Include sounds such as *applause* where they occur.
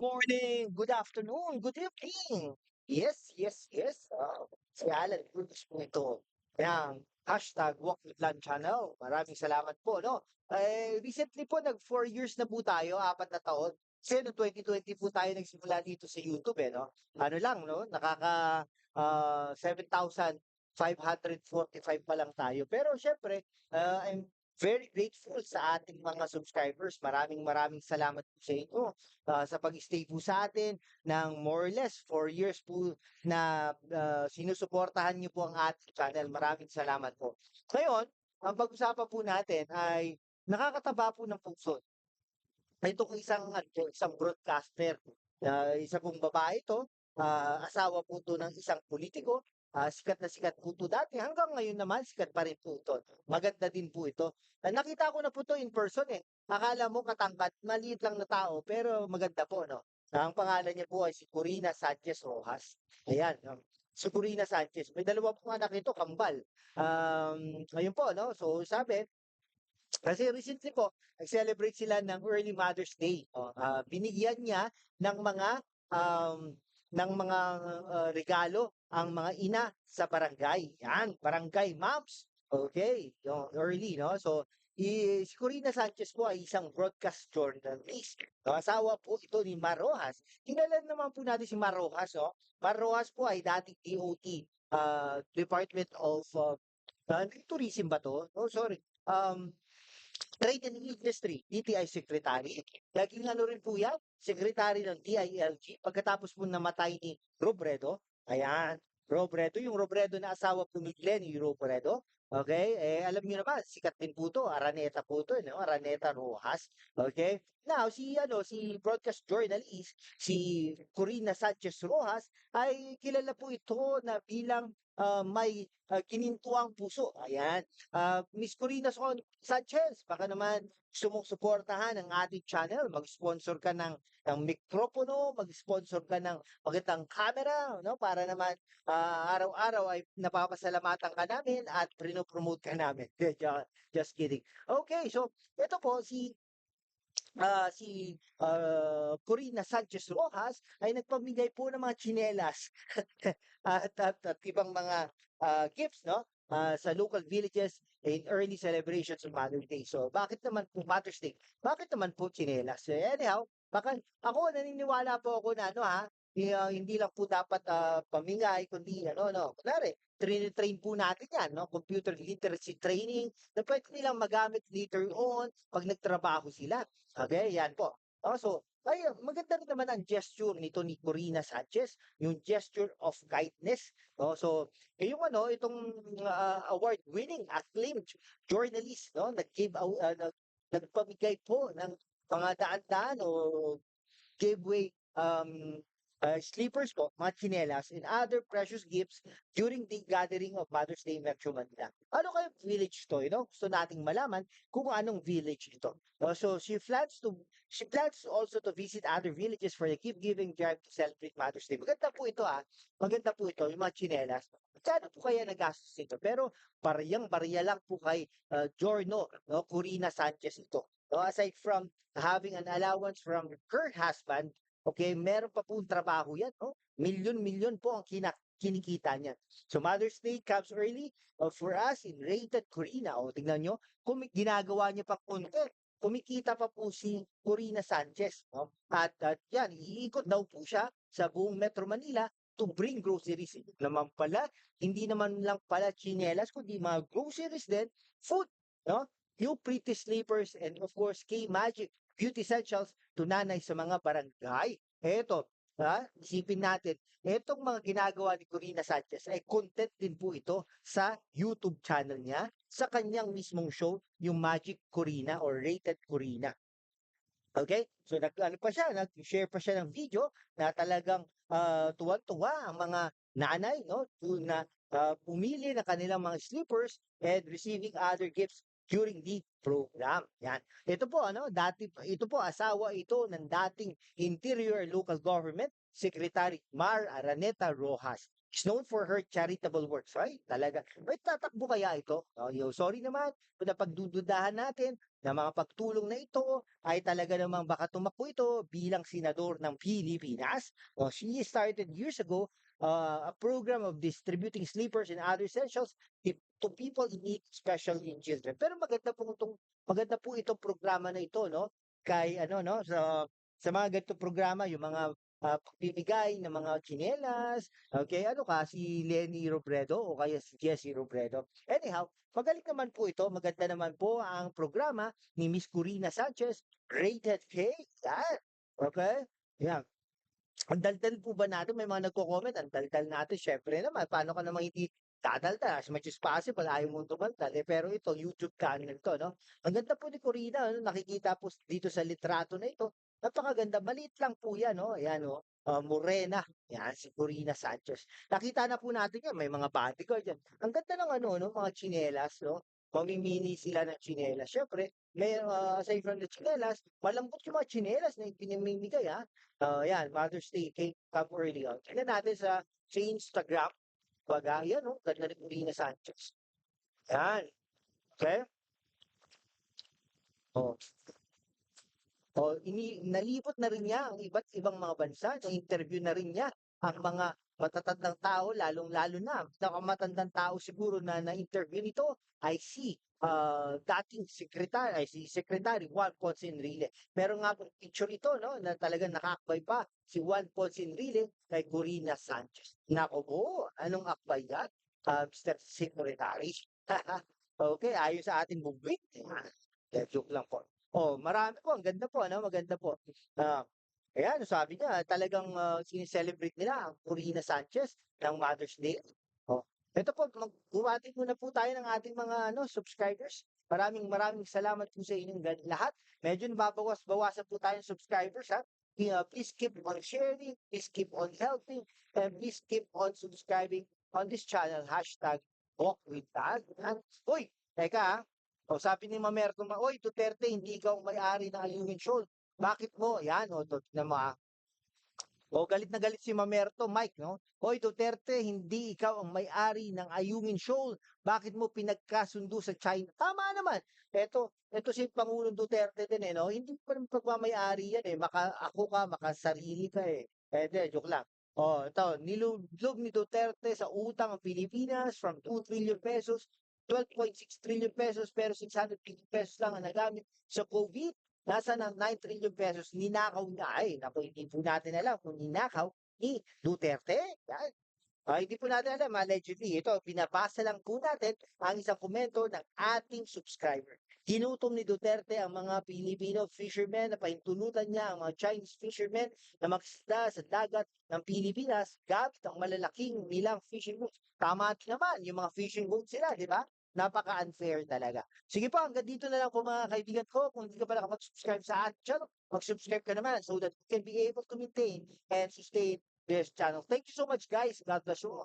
morning, good afternoon, good evening. Yes, yes, yes. ah, si Alan Cruz po ito. Yang hashtag Walk with Land Channel. Maraming salamat po, no? Eh, recently po, nag 4 years na po tayo, apat na taon. Kasi no 2020 po tayo nagsimula dito sa YouTube, eh, no? Ano lang, no? Nakaka ah, 7,545 pa lang tayo. Pero syempre, ah, I'm very grateful sa ating mga subscribers. Maraming maraming salamat po sa inyo ah, sa pag-stay po sa atin ng more or less 4 years po na ah, sinusuportahan niyo po ang ating channel. Maraming salamat po. Ngayon, ang pag-usapan po natin ay nakakataba po ng puso. Ito kung isang, ano, isang broadcaster, ah, isa pong babae ito, ah, asawa po to ng isang politiko, ah, sikat na sikat po to dati. Hanggang ngayon naman, sikat pa rin po ito. Maganda din po ito. Ah, nakita ko na po to in person eh. Akala mo katangkat, maliit lang na tao, pero maganda po, no? Ang pangalan niya po ay si Corina Sanchez Rojas. Ayan, no? Si Corina Sanchez. May dalawa pong anak ito, kambal. Um, ayun po, no? So, sabi, kasi recently po, nag-celebrate sila ng Early Mother's Day. Oh, ah, binigyan niya ng mga um, ng mga ah, regalo ang mga ina sa barangay. Yan, barangay moms. Okay, early, no? So, i, si Corina Sanchez po ay isang broadcast journalist. No? Asawa po ito ni Mar Rojas. Kilala naman po natin si Mar Rojas, no? Mar Rojas po ay dating DOT, ah, Department of uh, Tourism ba to? Oh, sorry. Um, Trade and Industry, DTI Secretary. Naging ano rin po yan, Secretary ng DILG. Pagkatapos po namatay ni Robredo, ayan, Robredo, yung Robredo na asawa po ni Glenn, yung Robredo. Okay, eh, alam niyo naman, sikat din po to, Araneta po to, no? Araneta Rojas. Okay, now, si, ano, si broadcast journalist, si Corina Sanchez Rojas, ay kilala po ito na bilang ah, may ah, kinintuang puso. Ayan, Ah, Miss Corina Sanchez, baka naman gusto mong ang ating channel, mag-sponsor ka ng, ng mikropono, mag-sponsor ka ng magandang camera, no? Para naman ah, araw-araw ay napapasalamatan ka namin at promote ka namin. *laughs* just, kidding. Okay, so ito po si ah, si ah, Corina Sanchez Rojas ay nagpamigay po ng mga tsinelas *laughs* at, at, at ibang mga ah, gifts, no? ah, sa local villages in early celebrations of Mother's Day. So, bakit naman po Mother's Day? Bakit naman po tsinelas? Eh, anyhow, baka, ako naniniwala po ako na ano ha, ah, hindi lang po dapat ah, pamingay, kundi ano, no. Kunwari, train po natin yan, no? Computer literacy training na pwede nilang magamit later on pag nagtrabaho sila. Okay, yan po. Oh, so, ay, maganda rin naman ang gesture nito ni Corina Sanchez, yung gesture of kindness. No? So, eh, yung ano, itong ah, award-winning, acclaimed journalist, no, nag-give out, ah, nag, nagpamigay po ng mga daan-daan o giveaway um, uh, sleepers po, mga chinelas, and other precious gifts during the gathering of Mother's Day Metro Manila. Ano kayo village to? You know? Gusto nating malaman kung anong village ito. No? So, she plans to she plans also to visit other villages for the gift giving drive to celebrate Mother's Day. Maganda po ito ah. Maganda po ito, yung mga chinelas. Kano po kaya nagastos ito? Pero bariyang-bariya lang po kay uh, Giorno, no? Corina Sanchez ito. No? Aside from having an allowance from her husband, okay, meron pa pong trabaho yan. No? Milyon-milyon po ang kina kinikita niya. So Mother's Day comes early uh, for us in Rated Corina. O tingnan nyo, kung ginagawa niya pa content, kumikita pa po si Corina Sanchez. No? At, at yan, iikot daw po siya sa buong Metro Manila to bring groceries. Naman pala, hindi naman lang pala chinelas, kundi mga groceries din, food, no? New pretty sleepers and of course, K-Magic Beauty Essentials to nanay sa mga barangay. Eto, ha? Isipin natin, etong mga ginagawa ni Corina Sanchez ay content din po ito sa YouTube channel niya, sa kanyang mismong show, yung Magic Corina or Rated Corina. Okay? So nag ano pa siya, nag-share pa siya ng video na talagang ah, tuwan-tuwa ang mga nanay no to na ah, pumili ng kanilang mga slippers and receiving other gifts during the program. Yan. Ito po ano, dati ito po asawa ito ng dating Interior Local Government Secretary Mar Araneta Rojas. is known for her charitable works, right? Talaga. May tatakbo kaya ito? Oh, sorry naman kung napagdududahan natin na mga pagtulong na ito ay talaga namang baka tumakbo ito bilang senador ng Pilipinas. Oh, she started years ago uh, a program of distributing sleepers and other essentials to people in need, especially in children. Pero maganda po itong maganda po itong programa na ito, no? Kay ano no, sa sa mga ganitong programa, yung mga pagbibigay ng mga tsinelas, okay, ano ka, si Lenny Robredo o kaya si Jessie Robredo. Anyhow, magaling naman po ito, maganda naman po ang programa ni Miss Corina Sanchez, Rated K. Yan. Okay? Yan. Ang daldal po ba natin? May mga nagko-comment, ang daldal natin, syempre naman, paano ka naman hindi dadaldal as much as possible, ayaw mong tumaldal. Eh, pero ito, YouTube channel to, no? Ang ganda po ni Corina, ano, nakikita po dito sa litrato na ito, napakaganda, maliit lang po yan, no? Ayan, no? Ah, Morena, yan, si Corina Sanchez. Nakita na po natin yan, may mga bodyguard yan. Ang ganda ng ano, no? Mga chinelas, no? Mamimili sila ng chinelas. Syempre, may, ah, aside from the chinelas, malambot yung mga chinelas na pinamimigay, ha? Ah, yan, Mother's Day, cake, come early. Oh. Tingnan natin sa, sa Instagram. Baga, yan, no? Ganda ni Corina Sanchez. Yan. Okay? Oh. Oh, ini nalibot na rin niya ang iba't ibang mga bansa. Na-interview na rin niya ang mga matatandang tao, lalong-lalo na. Pinakamatandang tao siguro na na-interview nito ay si ah, dating sekretary, ay si Secretary Juan Ponce Enrile. Meron nga picture ito, no, na talagang nakakbay pa si Juan Ponce Enrile kay Corina Sanchez. Nako po, anong akbay yan? Ah, Mr. Secretary. *laughs* okay, ayon sa ating bubwit. Eh, joke lang po. Oh, marami po. Ang ganda po, ano? Maganda po. Ah, ayan, sabi niya, talagang uh, sineselebrate nila ang Corina Sanchez ng Mother's Day. Ito po, mag-buwati muna po tayo ng ating mga ano, subscribers. Maraming maraming salamat po sa inyong lahat. Medyo nababawas-bawasan po tayo ng subscribers, ha? Please keep on sharing, please keep on helping, and please keep on subscribing on this channel, hashtag Walk with. Yan. Uy, teka ha, o sabi ni Mamerto, ma, Oy, Duterte, hindi ikaw may-ari ng Alumin Shoal. Bakit mo? Yan, o, na ma. O, galit na galit si Mamerto, Mike, no? Oy, Duterte, hindi ikaw ang may-ari ng Ayungin Shoal. Bakit mo pinagkasundo sa China? Tama naman. Ito, ito si Pangulong Duterte din, eh, no? Hindi pa rin pagmamayari yan, eh. Maka, ako ka, makasarili ka, eh. Eh, di, joke lang. Oh, ito, nilublob ni Duterte sa utang ang Pilipinas from 2 trillion pesos 12.6 trillion pesos pero 600 billion pesos lang ang nagamit sa COVID. Nasa ng 9 trillion pesos, ninakaw na. Ay, naku, hindi po natin alam kung ninakaw ni Duterte. Yan. Ah, hindi po natin alam, allegedly. Ito, pinabasa lang po natin ang isang komento ng ating subscriber. Ginutom ni Duterte ang mga Filipino fishermen na pahintulutan niya ang mga Chinese fishermen na magsda sa dagat ng Pilipinas gamit ang malalaking nilang fishing boats. Tama naman, yung mga fishing boats sila, di ba? Napaka-unfair talaga. Sige po, hanggang dito na lang po mga kaibigan ko. Kung hindi ka pa nakapag-subscribe sa ating channel, mag-subscribe ka naman so that you can be able to maintain and sustain this channel. Thank you so much guys. God bless you all.